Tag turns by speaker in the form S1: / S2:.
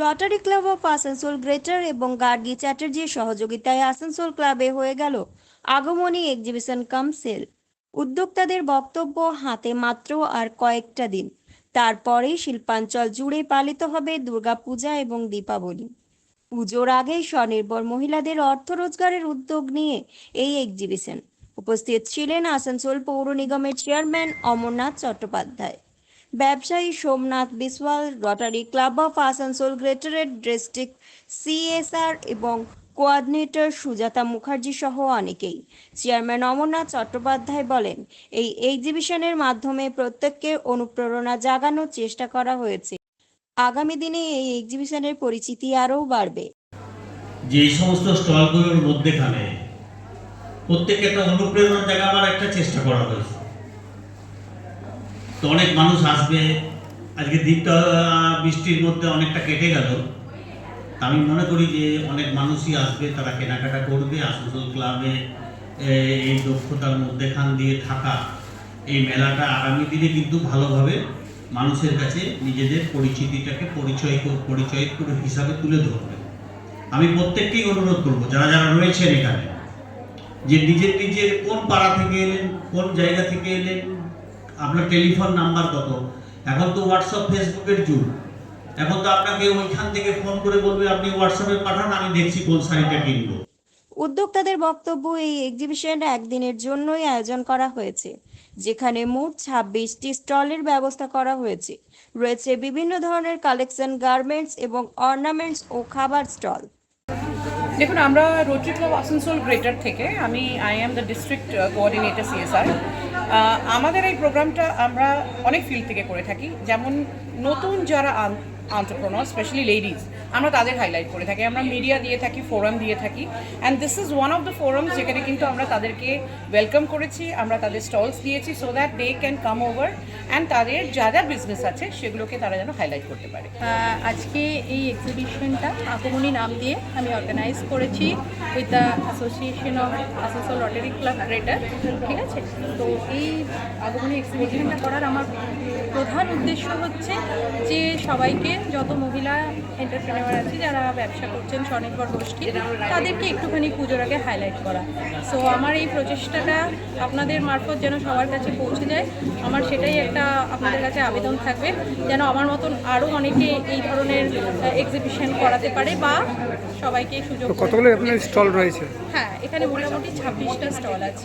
S1: Rotary club of Asansol, greater এবং গার্গী চ্যাটার্জির সহযোগিতায় আসানসোল ক্লাবে হয়ে গেল আগমনী এক্সিবিশন কাম সেল উদ্যোক্তাদের বক্তব্য হাতে মাত্র আর কয়েকটা দিন। তারপরেই শিল্পাঞ্চল জুড়ে পালিত হবে দুর্গাপূজা এবং দীপাবলি। পুজোর আগেই স্বনির্ভর মহিলাদের অর্থ রোজগারের উদ্যোগ নিয়ে এই এক্সিবিশন উপস্থিত ছিলেন আসানসোল পৌর নিগমের চেয়ারম্যান অমরনাথ চট্টোপাধ্যায়। ব্যবসায়ী Somnath Biswal rotary club of Asansol গ্রেটারেট district CSR এবং কোঅর্ডিনেটর সুজাতা মুখার্জি সহ অনেকেই। চেয়ারম্যান অমরনাথ চট্টোপাধ্যায় বলেন, এই এক্সিবিশনের মাধ্যমে প্রত্যেককে অনুপ্রেরণা জাগানোর চেষ্টা করা হয়েছে। আগামী দিনে এই এক্সিবিশনের পরিচিতি আরও বাড়বে।
S2: যে সমস্ত স্টলগুলোর মধ্যেখানে প্রত্যেকে একটা অনুপ্রেরণার জায়গা আমার একটা চেষ্টা করা হয়েছে। তো অনেক মানুষ আসবে। আজকে দ্বীপটা বৃষ্টির মধ্যে অনেকটা কেটে গেল। আমি মনে করি যে অনেক মানুষই আসবে, তারা কেনাকাটা করবে আসানসোল ক্লাবে এই দক্ষতার মধ্যেখান দিয়ে থাকা। এই মেলাটা আগামী দিনে কিন্তু ভালোভাবে মানুষের কাছে নিজেদের পরিচিতিটাকে পরিচয় পরিচয় করে হিসাবে তুলে ধরবে। আমি প্রত্যেককেই অনুরোধ করব, যারা যারা রয়েছেন এখানে, যে নিজের নিজের কোন পাড়া থেকে এলেন, কোন জায়গা থেকে এলেন আপনার টেলিফোন নাম্বার কত? এখন তো হোয়াটসঅ্যাপ ফেসবুকের যুগ। এখন তো আপনাকে ওইখান থেকে ফোন করে বলবে আপনি হোয়াটসঅ্যাপে পাঠান আমি দেখছি কোন শাড়িটা কিনবো।
S1: উদ্যোক্তাদের বক্তব্য এই এক্সিবিশন একদিনের জন্যই আয়োজন করা হয়েছে যেখানে মোট ছাব্বিশটি স্টলের ব্যবস্থা করা হয়েছে। রয়েছে বিভিন্ন ধরনের কালেকশন গার্মেন্টস এবং অর্নামেন্টস ও খাবার স্টল।
S3: দেখুন আমরা রোটারি ক্লাব আসানসোল গ্রেটার থেকে আমি I am the district coordinator CSR আমাদের এই প্রোগ্রামটা আমরা অনেক ফিল্ড থেকে করে থাকি। যেমন নতুন যারা আন্টারপ্রনর স্পেশালি লেডিজ আমরা তাদের হাইলাইট করে থাকি, আমরা মিডিয়া দিয়ে থাকি ফোরাম দিয়ে থাকি and this is one of the forums যেখানে কিন্তু আমরা তাদেরকে ওয়েলকাম করেছি, আমরা তাদের স্টলস দিয়েছি so that they can come over and তাদের যা যা বিজনেস আছে, সেগুলোকে তারা যেন হাইলাইট করতে পারে।
S4: আজকে এই এক্সিবিশনটা আগমনী নাম দিয়ে আমি অর্গানাইজ করেছি with the association of Asansol rotary club greater ঠিক আছে? তো এই আগমনী এক্সিবিশনটা করার আমার প্রধান উদ্দেশ্য হচ্ছে যে সবাইকে যত মহিলা এন্টারপ্রেনার আছে যারা ব্যবসা করছেন স্বনির্ভর গোষ্ঠী তাদেরকে একটুখানি পুজোর আগে হাইলাইট করা। সো আমার এই প্রচেষ্টাটা আপনাদের মারফত যেন সবার কাছে পৌঁছে যায় আমার সেটাই একটা আপনাদের কাছে আবেদন থাকবে যেন আমার মতন আরও অনেকে এই ধরনের এক্সিবিশন করাতে পারে বা সবাইকে সুযোগ
S5: কতগুলো আপনার স্টল রয়েছে?
S4: হ্যাঁ এখানে মোটামুটি ছাব্বিশটা স্টল আছে।